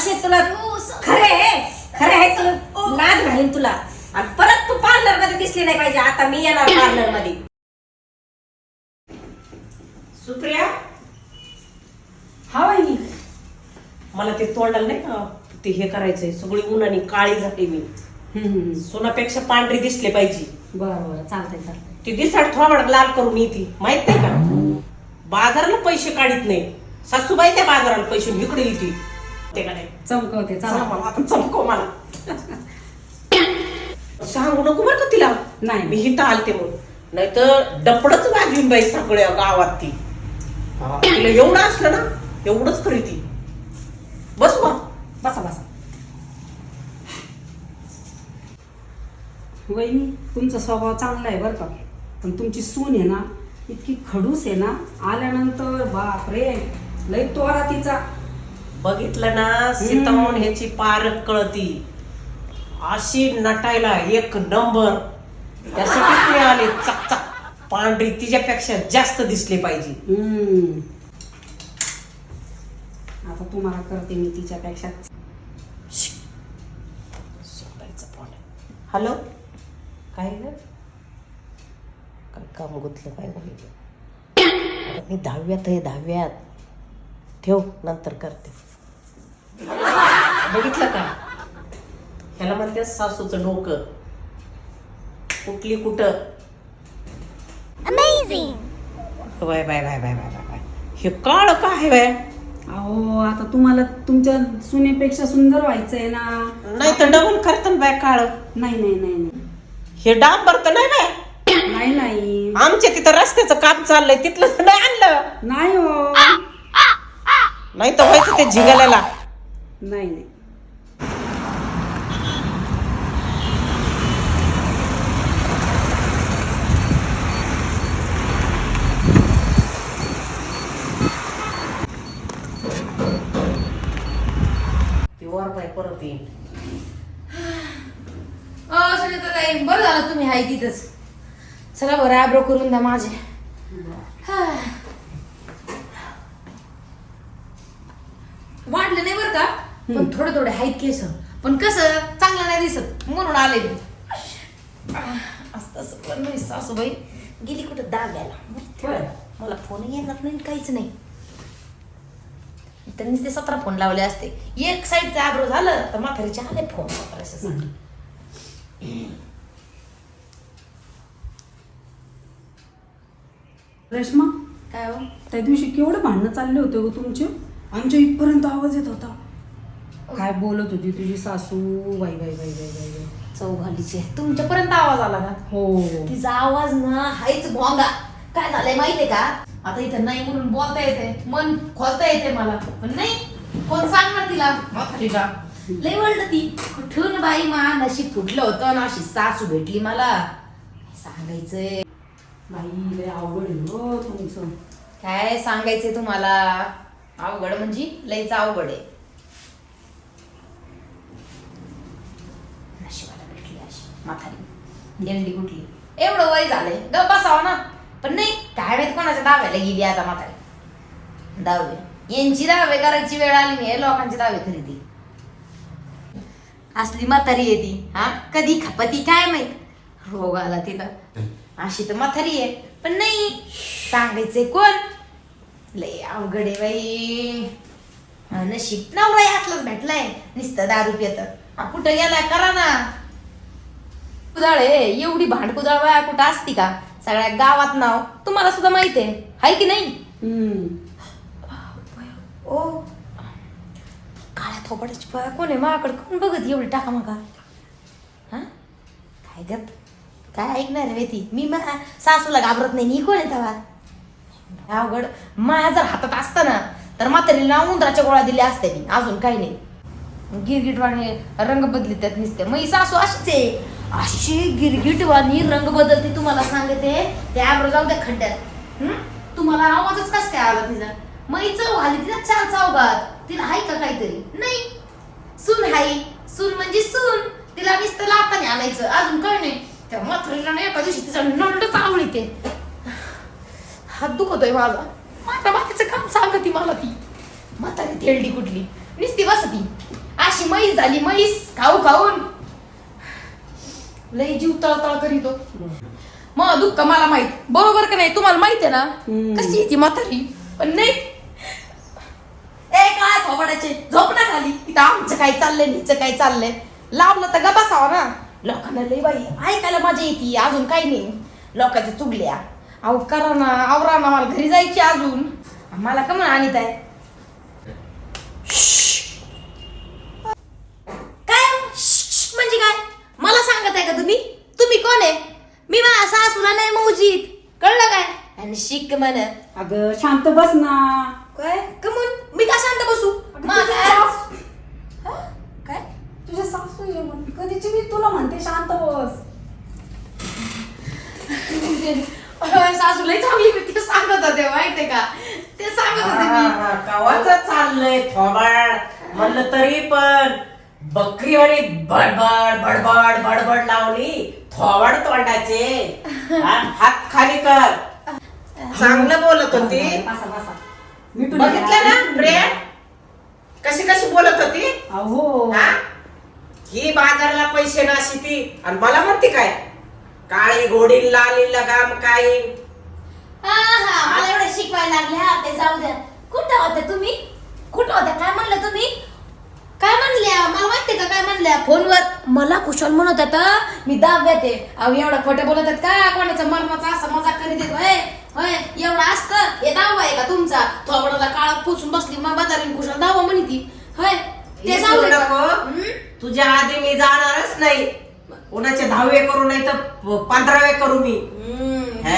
असे तुला खरे खरे आहे तुला लाज घालीन तुला. आणि परत तू पार्लरमध्ये दिसली नाही पाहिजे. आता मी येणार पार्लरमध्ये. सुप्रिया हा वहिनी. मला ते तोंडाला नाही का ते हे करायचंय. सगळी उन्हाने काळी झाली मी. सोनापेक्षा पांढरी दिसले पाहिजे. बरं बरं. चालतंय चालतंय. ती दिसाड थोडा लाल करून येते. माहीत नाही का? बाजाराला पैसे काढीत नाही. सासूबाई त्या बाजाराला पैसे इकडे येते ते का नाही चमकवते चला चला मला आता मला सांगू नको बरं का तिला नाही. मी हिथं आलते म्हणून नाही तर डपडच वाजवीन बाई सगळ्या गावात ती हा, तिला एवढं असलं ना एवढंच करी ती बस मग बसा बसा वहिनी तुमचा स्वभाव चांगला आहे बरं का पण तुमची सून आहे ना इतकी खडूस आहे ना आल्यानंतर बाप रे लय तोरा तिचा बघितलं ना सीतामोहन ह्याची पारख कळती. अशी नटायला एक नंबर. त्यासाठी आले. चकचक पांढरी तिच्यापेक्षा जास्त दिसली पाहिजे. हम्म. आता तुम्हाला करते मी तिच्यापेक्षा. हॅलो? काय ग? काय काम गुतलं काय मी दहाव्यात आहे दहाव्यात. ठेव नंतर करते. बघितलं का? ह्याला म्हणते सासूचं डोकं. कुठली कुठं? Bye bye bye bye bye bye bye हे काळ का आहे बाय अहो आता तुम्हाला तुमच्या सुनेपेक्षा सुंदर व्हायचंय ना. नाही तर डबल करतं बाय काळ. नाही नाही नाही नाही. हे डांबर तर नाही बाय नाही नाही. आमच्या तिथं रस्त्याचं काम चाललंय तिथलं नाही आणलं. नाही हो. नाही तर व्हायचं ते झिंगाल्याला नाही नाही. ती वर परत सुनीताताई, बरं झालं तुम्ही हाय तिथंच. चला बरं आब्रो करून द्या माझे. हा. वाढले नाही बरं का पण थोडे थोडे आहेत केस. पण कसं चांगलं नाही दिसत. म्हणून आले मी. असं तसं पण नाही सासूबाई. गेली कुठं दाब्याला? मला फोन येणार नाही काहीच नाही. त्यांनी ते सतरा फोन लावले असते. एक साईडचा आब्रो झालं तर म्हातारीचे आले फोन वापरायसाठी रेश्मा काय हो? त्या दिवशी केवढं भांडणं चालले होते ग तुमचे? आमच्या इथपर्यंत आवाज येत होता. काय बोलत होती तुझी सासू? बाई बाई बाई बाई बाई बाई. चौघालीची तुमच्यापर्यंत आवाज आला का हो. तिचा आवाज ना हायच भोंगा. काय झालंय माहितीये का? आता इथं नाही म्हणून बोलता येते. मन खोलता येते मला. पण नाही कोण सांगणार तिला? म्हातारीला. लय वळलं ती. कुठून बाई मा नशीब फुटलं होतं ना अशी सासू भेटली मला? सांगायचंय. बाई लय अवघड आहे हो तुमचं. काय सांगायचंय तुम्हाला? अवघड म्हणजे लयच अवघड आहे नशिबाला भेटली अशी म्हातारी. गेंडी कुठली? एवढं वय झालंय. ग बसावं ना. पण नाही काय माहीत कोणाच्या दाव्याला गेली आता म्हातारी? दावे यांची दावे करायची वेळ आली नाही लोकांची दावे खरेदी. असली म्हातारी आहे ती हा? कधी खपती काय माहीत? रोग आला तिला अशी तर म्हातारी आहे. पण नाही सांगायचंय कोण? लय अवघड आहे बाई. नशीब. नवरा असलंच भेटलंय. नुसतं दारू पित हा, कुठं गेलाय करा ना. कुदाळ एवढी भांडकुदाळ बाया कुठं असती का? सगळ्या गावात नाव तुम्हाला सुद्धा माहीत आहे. हाय की नाही. ओ. काळ्या थोबाडाची बाया कोण आहे? माझ्याकडे कोण बघत एवढी टाका मका? हा? काय करत काय ऐकणार आहे ती मी मा सासूला घाबरत नाही. मी कोण आहे तेव्हा अवघड. माझ्या जर हातात असतं ना तर म्हातारीला उंदराच्या गोळ्या दिल्या असत्या मी. अजून काही नाही. गिरगिटवाणी रंग बदली त्यात निसते. मग सासू अशीच आहे. अशी गिरगिटवाणी रंग बदलते तुम्हाला सांगते. त्या आब्रो जाऊ द्या खड्ड्यात. तुम्हाला आवाजच कस काय आला तिचा? मग चव आली तिला चार चौघात तिला हाय का काहीतरी? नाही. सून हाय. सून म्हणजे सून. तिला नुसतं लाताने आणायचं. अजून काय नाही. त्या म्हातारीला एका दिवशी तिचा नंड चावली ते हात दुखतोय माझा. माझ्या बाकीचं काम सांगती मला ती. म्हातारी तेलडी कुठली? नुसती बसती. अशी म्हैस झाली म्हैस खाऊ खाऊन. लई जीव तळतळ करीतो मग दुःख मला माहीत. बरोबर का नाही? तुम्हाला माहीत आहे ना. कशी आहे ती म्हातारी? पण नाही. ए काय थोबडाचे? झोप ना खाली. इथं आमचं काय चाललंय नीचं काय चाललंय? लावलं तर ग बसावा ना. लोकांना लई बाई ऐकायला मजा येते. अजून काही नाही. लोकांच्या चुगल्या. अहो करा ना आवरा ना मला घरी जायची अजून. मला का म्हणून आणत आहे काय श्श, श्श, म्हणजे काय मला सांगत आहे का तुम्ही तुम्ही कोण आहे मी माझ्या सासूला नाही मौजीत कळलं काय आणि शिक म्हण अगं शांत बस ना. काय? कमून? मी का शांत बसू? माझं हा? काय? तुझ्या सासू ये म्हण. कधीची मी तुला म्हणते शांत बस. सासू लई चांगली मी ते सांगत होते माहितीये का? ते सांगत होते मी. कवाच चाललंय थोबाड. म्हणलं तरी पण बकरीवाणी बडबड बडबड बडबड लावली थोबाड तोंडाचे. हा, हात खाली कर. चांगलं बोलत होती. बसा बसा मिठून बघितलं ना प्रिया? कशी कशी बोलत होती? अहो. हा? ही बाजाराला पैसे नाशी ती. आणि मला म्हणते काय? काळी घोडी लाली लगाम काही हा हा मला एवढं शिकवायला लागल्या ते जाऊ द्या. कुठं होत्या तुम्ही? कुठं होत्या काय म्हणलं तुम्ही? काय म्हणल्या? मला माहितीये का काय म्हणल्या? फोनवर. मला कुशल म्हणत होता मी दाब देते. अहो एवढं खोटं बोलत आहेत का? कोणाचं मरणाचा असा मजाक करीत येत होय? होय? एवढं असतं? हे दावा आहे का तुमचा? थोबडाला काळात पोचून बसली मग बाजारीन कुशल दावा म्हणी ती. होय? ते का? नको. तुझ्या आधी मी जाणारच नाही. कोणाचे दहावे करू नाही तर पंधरावे करू मी.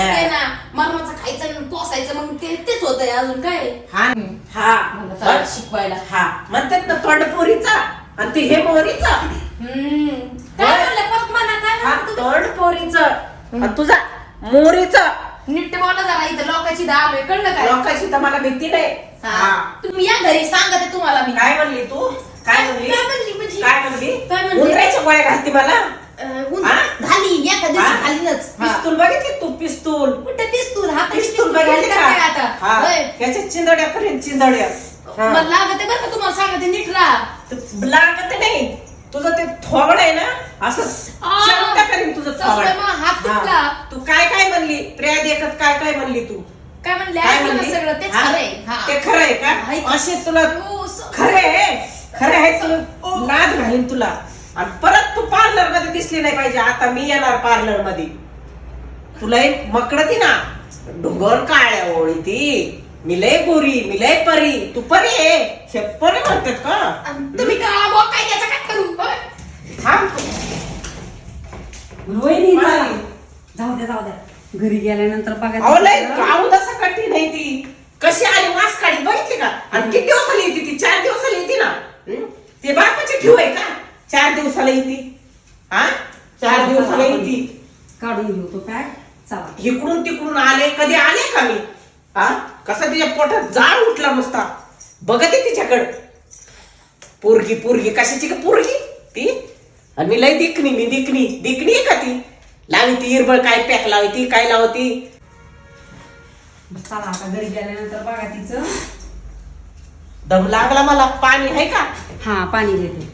दिसतंय ना मरणाचं खायचं आणि पोसायचं मग ते तेच होतंय अजून काय? हा. हा. मला चालेल शिकवायला. हा. म्हणतात ना तोंडपोरीचा आणि ते हे मोरीचा. हम्म. काय. म्हणलं परत म्हणा काय हा म्हणलं तुम्ही? तोंडपोरीचा आणि तुझा मोरीचा. नीट बोला जरा इथं लोकांची दाल आहे कळलं काय? लोकांची तर मला भीती नाही. हा. हा. तुम्ही या घरी सांगते तुम्हाला मी. काय म्हणली तू? काय म्हणली काय म्हणली? म्हणजे? काय म्हणली? काय म्हणली? उंदराच्या गोळ्या घालती मला. अं, ऊन हा? हा. पिस्तूल बघितली तू? पिस्तूल. कुठं पिस्तूल? हा पिस्तूल पिस्तूल बघितली घाली का? आता? हा. होय. त्याच्या चिंदड्यापर्यंत चिंदड्या. हा. मला लागते बरं का तुम्हाला सांगते नीट राहा तर लागत नाही. तुझं ते थोबड आहे ना असं आ. करीन तुझं सासूबाई, थोबड. मग हात हा. तुटला. तू काय काय म्हणली? प्रिया देखत काय काय म्हणली तू? काय म्हणले? काय ऐकलं ना म्हणली? सगळं तेच हा? खरंय. ते खरं आहे का? हाय. असे तुला खरे आहे. खरे आहे तुला नाद घालीन तुला. आणि परत तू पार्लरमध्ये दिसली नाही पाहिजे. आता मी येणार पार्लरमध्ये. तुला एक मकडती ना. डोंगर काळ्या ओळी ती. मी लय गोरी मी लय परी. तू परी आहे? हे परी म्हणतात का? तुम्ही का बुवा काय त्याचं काय करू? थांब. रोहिणी काय? जाऊ द्या जाऊ द्या घरी गेल्यानंतर बघा अहो लय तसा कठी नाही ती? कशी आली वास काढी बघितली का? आणि किती दिवसाला येते ती? चार दिवसाला येते ना? हं? ते बापाची ठेव आहे का? दिवसाला येते हा चार दिवसाला येते काढून घेऊ तो पॅक चला. इकडून तिकडून आले कधी आले का मी? हा कसा तिच्या पोटात जाळ उठला नुसता. बघते तिच्याकडं. पोरगी पोरगी कशाची का पोरगी? ती? आणि मी लय दिकणी मी दिकणी दिकणी आहे का ती? लावी ती इरबळ काय पॅक लावी ती काय लावती? चला आता घरी गेल्यानंतर बघा तिचं. दम लागला मला. पाणी आहे का? हा पाणी देते.